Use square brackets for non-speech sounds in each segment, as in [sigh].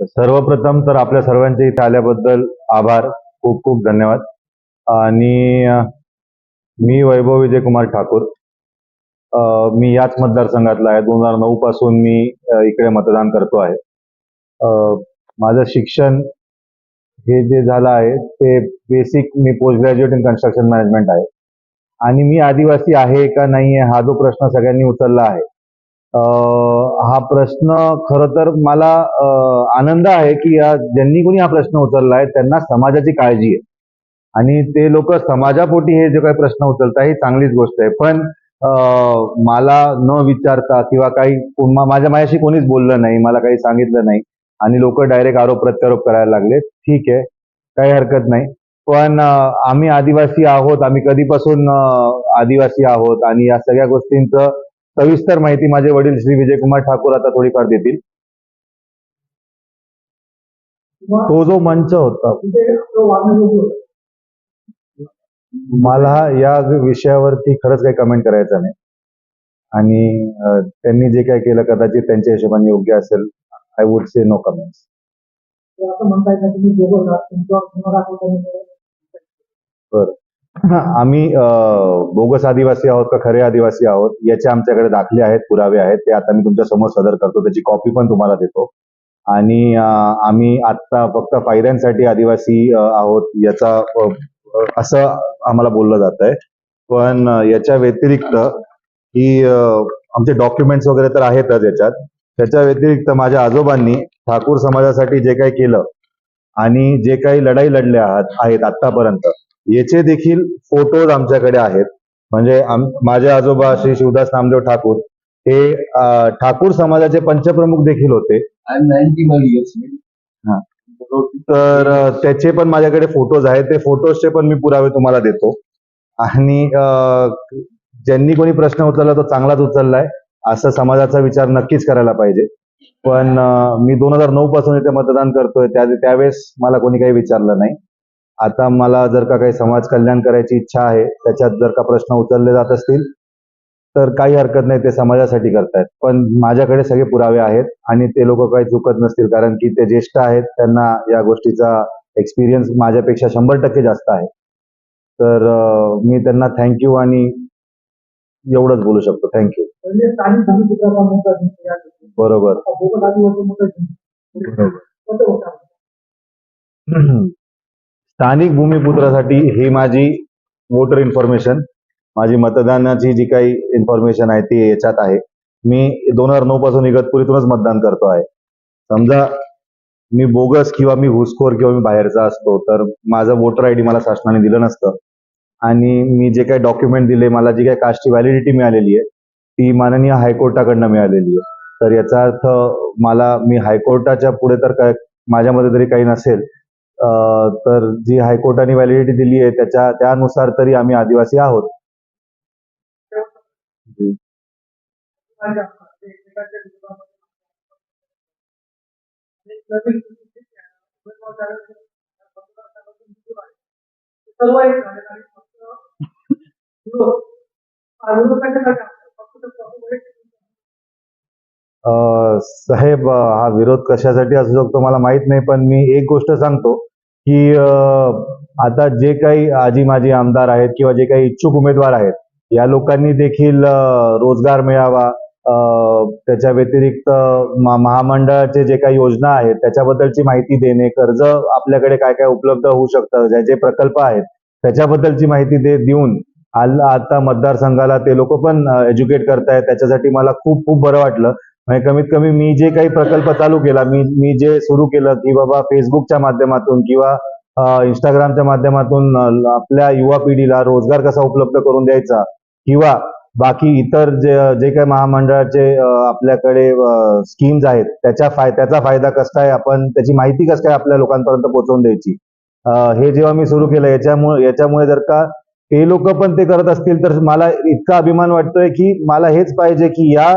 सर्वप्रथम तर आपल्या सर्वांच्या इथे आल्याबद्दल आभार. खूप खूप धन्यवाद. आणि मी वैभव विजय कुमार ठाकूर मी याच मतदारसंघातला आहे. दोन हजार नऊ पासून मी इकडे मतदान करतो आहे. माझं शिक्षण हे जे झालं आहे ते basic me post graduate in construction management आहे. आणि मी आदिवासी आहे का नाही आहे हा जो प्रश्न सगळ्यांनी उचलला आहे. हा प्रश्न खर तर मला आनंद आहे की या ज्यांनी कोणी हा प्रश्न उचलला आहे त्यांना समाजाची काळजी आहे. आणि ते लोक समाजापोटी हे जे काही प्रश्न उचलत ही चांगलीच गोष्ट आहे. पण मला न विचारता किंवा काही माझ्या माझ्याशी कोणीच बोललं नाही मला काही सांगितलं नाही आणि लोक डायरेक्ट आरोप प्रत्यारोप करायला लागले ठीक आहे काही हरकत नाही. पण आम्ही आदिवासी आहोत आम्ही कधीपासून आदिवासी आहोत आणि या सगळ्या गोष्टींचं सविस्तर माहिती माझे वडील श्री विजयकुमार ठाकूर आता थोडीफार देतील. तो जो मंच होता मला या विषयावरती खरंच काही कमेंट करायचं नाही. आणि त्यांनी जे काही केलं कदाचित त्यांच्या हिशोबाने योग्य असेल I would say no comments बरं. आम्ही बोगस आदिवासी आहोत का खरे आदिवासी आहोत याचे आमच्याकडे दाखले आहेत पुरावे आहेत ते आता मी तुमच्यासमोर सदर करतो त्याची कॉपी पण तुम्हाला देतो. आणि आम्ही आता फक्त फायद्यांसाठी आदिवासी आहोत याचा असं आम्हाला बोललं जात आहे पण याच्या व्यतिरिक्त ही आमचे डॉक्युमेंट्स वगैरे तर आहेतच याच्यात. त्याच्या व्यतिरिक्त माझ्या आजोबांनी ठाकूर समाजासाठी जे काही केलं आणि जे काही लढाई लढल्या आहात आहेत आतापर्यंत याचे देखील फोटोज आमच्याकडे आहेत. म्हणजे माझे आजोबा श्री शिवदास नामदेव ठाकूर हे ठाकूर समाजाचे पंचप्रमुख देखील होते. I'm 91 years old. हा. About तर त्याचे पण माझ्याकडे फोटोज आहेत. ते फोटोजचे पण मी पुरावे तुम्हाला देतो. आणि ज्यांनी कोणी प्रश्न उचलला तो चांगलाच उचललाय. असं समाजाचा विचार नक्कीच करायला पाहिजे. पण मी दोन हजार नऊ पासून इथे मतदान करतोय. त्या त्यावेळेस मला कोणी काही विचारलं नाही. आता मला जर का काही समाज कल्याण करायची इच्छा आहे त्याच्यात जर का प्रश्न उचलले जात असतील तर काही हरकत नाही ते समाजासाठी करतायत. पण माझ्याकडे सगळे पुरावे आहेत आणि ते लोक काही चुकत नसतील कारण की ते ज्येष्ठ आहेत त्यांना या गोष्टीचा एक्सपिरियन्स माझ्यापेक्षा शंभर टक्के जास्त आहे. तर मी त्यांना थँक्यू आणि एवढंच बोलू शकतो. थँक्यू. बरोबर. [clears throat] स्थानिक भूमिपुत्रासाठी ही माझी वोटर इन्फॉर्मेशन माझी मतदानाची जी काही इन्फॉर्मेशन आहे ती याच्यात आहे. मी दोन हजार नऊ पासून इगतपुरीतूनच मतदान करतो आहे. समजा मी बोगस किंवा मी घुसखोर किंवा मी बाहेरचा असतो तर माझं वोटर आय डी मला शासनाने दिलं नसतं. आणि मी जे काही डॉक्युमेंट दिले मला जी काही कास्टची व्हॅलिडिटी मिळालेली आहे ती माननीय हायकोर्टाकडनं मिळालेली आहे. तर याचा अर्थ मला मी हायकोर्टाच्या पुढे तर काय माझ्यामध्ये तरी काही नसेल तर जी हायकोर्टाने व्हॅलिडिटी दिली आहे त्याच्या त्यानुसार तरी आम्ही आदिवासी आहोत. साहेब हा विरोध कशासाठी असू शकतो मला माहीत नाही पण मी एक गोष्ट सांगतो. की आता जे काही आजी माजी आमदार आहेत किंवा जे काही इच्छुक उमेदवार आहेत या लोकांनी देखील रोजगार मिळावा. त्याच्या व्यतिरिक्त महामंडळाचे जे काही योजना आहेत त्याच्याबद्दलची माहिती देणे कर्ज आपल्याकडे काय काय उपलब्ध होऊ शकतं ज्या जे प्रकल्प आहेत त्याच्याबद्दलची माहिती दे देऊन आल आता मतदारसंघाला ते लोक पण एज्युकेट करतायत. त्याच्यासाठी मला खूप खूप बरं वाटलं. म्हणजे कमीत कमी मी जे काही प्रकल्प चालू केला मी मी जे सुरू केलं की बाबा फेसबुकच्या माध्यमातून किंवा इंस्टाग्रामच्या माध्यमातून आपल्या युवा पिढीला रोजगार कसा उपलब्ध करून द्यायचा किंवा बाकी इतर जे जे काही महामंडळाचे आपल्याकडे स्कीम्स आहेत त्याच्या फाय त्याचा फायदा कसा काय आपण त्याची माहिती कसं काय आपल्या लोकांपर्यंत पोहोचवून द्यायची? हे जेव्हा मी सुरू केलं याच्यामुळे याच्यामुळे जर का ते लोक पण ते करत असतील तर मला इतका अभिमान वाटतोय की मला हेच पाहिजे की या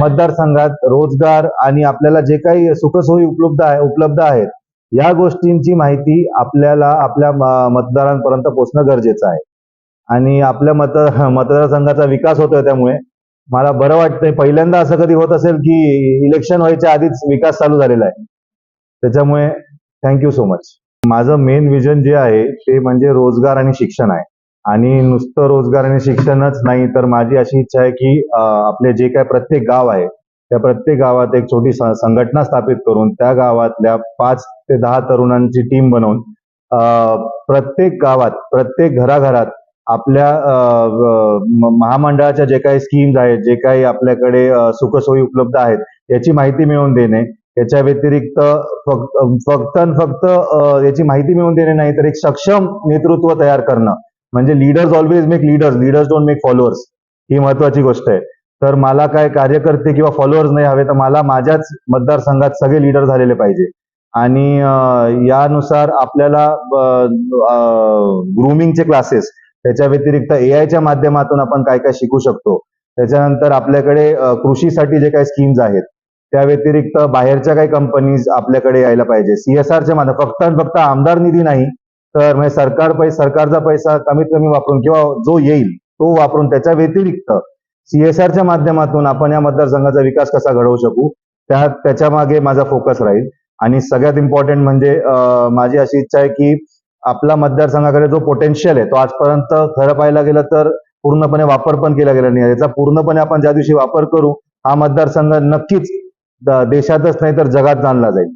मतदारसंघात रोजगार आणि आपल्याला जे काही सुखसोयी उपलब्ध आहे उपलब्ध आहेत या गोष्टींची माहिती आपल्याला आपल्या मतदारांपर्यंत पोहोचणं गरजेचं आहे. आणि आपल्या मत मतदारसंघाचा विकास होतोय त्यामुळे मला बरं वाटतंय. पहिल्यांदा असं कधी होत असेल की इलेक्शन व्हायच्या आधीच विकास चालू झालेला आहे. त्याच्यामुळे थँक्यू सो मच माझं मेन विजन जे आहे ते म्हणजे रोजगार आणि शिक्षण आहे. आणि नुसतं रोजगार आणि शिक्षणच नाही तर माझी अशी इच्छा आहे की आपले जे काय प्रत्येक गाव आहे त्या प्रत्येक गावात एक छोटी संघटना स्थापित करून त्या गावातल्या पाच ते दहा तरुणांची टीम बनवून प्रत्येक गावात प्रत्येक घराघरात आपल्या महामंडळाच्या जे काही स्कीम्स आहेत जे काही आपल्याकडे सुखसोयी उपलब्ध आहेत याची माहिती मिळवून देणे याच्या व्यतिरिक्त फक्त फक्त फक्त याची माहिती मिळवून देणे नाही तर एक सक्षम नेतृत्व तयार करणं म्हणजे leaders always make leaders leaders don't make followers ही महत्वाची गोष्ट आहे. तर मला काय कार्यकर्ते किंवा फॉलोअर्स नाही हवे तर मला माझ्याच मतदारसंघात सगळे लीडर झालेले पाहिजे. आणि यानुसार आपल्याला ग्रुमिंगचे क्लासेस त्याच्या व्यतिरिक्त ए आयच्या माध्यमातून आपण काय काय शिकू शकतो. त्याच्यानंतर आपल्याकडे कृषीसाठी जे काही स्कीम्स आहेत त्या व्यतिरिक्त बाहेरच्या काही कंपनीज आपल्याकडे यायला पाहिजे. सीएसआरच्या माध्यम फक्त आणि फक्त आमदार निधी नाही तर म्हणजे सरकार पैसा सरकारचा पैसा कमीत कमी वापरून किंवा जो येईल तो वापरून त्याच्या व्यतिरिक्त सीएसआरच्या माध्यमातून आपण या मतदारसंघाचा विकास कसा घडवू शकू? त्या त्याच्यामागे माझा फोकस राहील. आणि सगळ्यात इम्पॉर्टंट म्हणजे माझी अशी इच्छा आहे की आपला मतदारसंघाकडे जो पोटेन्शियल आहे तो आजपर्यंत खरं पाहायला गेलं तर पूर्णपणे वापर पण केला गेला नाही याचा पूर्णपणे आपण ज्या दिवशी वापर करू हा मतदारसंघ नक्कीच देशातच नाही तर जगात जाणला जाईल.